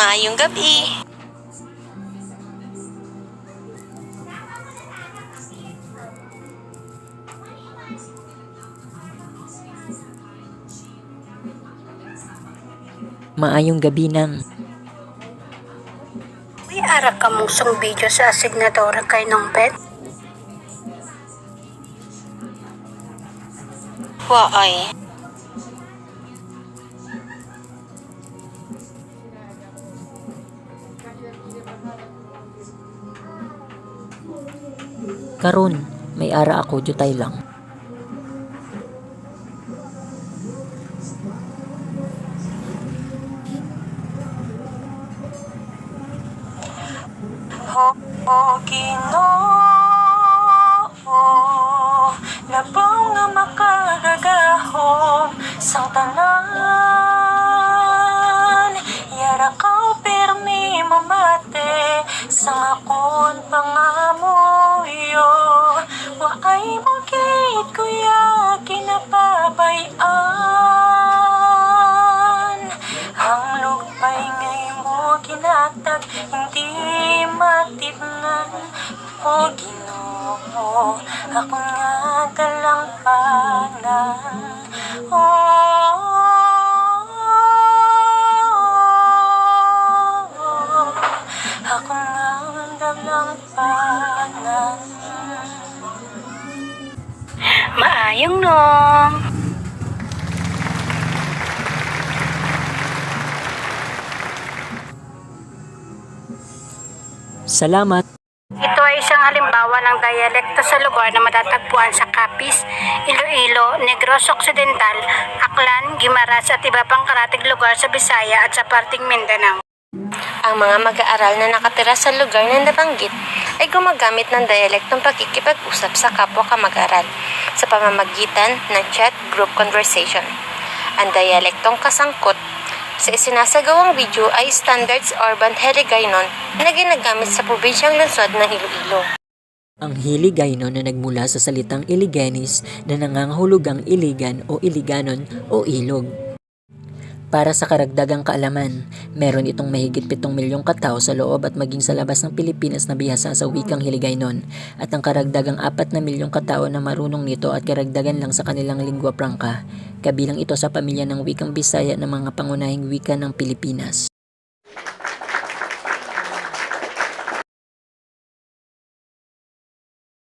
Maayong gabi. Maayong gabi nang May ara ka mong video sa asignadora kay nung pet? Waay. Karon may ara ako jutay lang. Ho, ho, Ginoo. Labaw nga makagagahom sang tanan. Yara ka pirmi mamate sang akon pangamuyo. Git kuya kinapabayan. Ang lupay ngay mo kinatag Hindi matibngan O ginoo Ako nga dalampanan Maayong nong! Salamat. Ito ay isang halimbawa ng dialekto sa lugar na matatagpuan sa Capiz, Iloilo, Negros Occidental, Aklan, Guimaras at iba pang karatig lugar sa Bisaya at sa parting Mindanao. Ang mga mag-aaral na nakatira sa lugar na nabanggit ay gumagamit ng dialektong pagkikipag-usap sa kapwa kamag-aral sa pamamagitan ng chat group conversation. Ang dialektong kasangkot sa isinasagawang video ay Standards Urban Hiligaynon na ginagamit sa probinsyang lungsod ng Iloilo. Ang Hiligayno na nagmula sa salitang Iliganis na nangangahulugang iligan o iliganon o ilog. Para sa karagdagang kaalaman, meron itong mahigit 7 milyong katao sa loob at maging sa labas ng Pilipinas na bihasa sa wikang Hiligaynon at ang karagdagang 4 na milyong katao na marunong nito at karagdagan lang sa kanilang lingua franca. Kabilang ito sa pamilya ng wikang Bisaya ng mga pangunahing wika ng Pilipinas.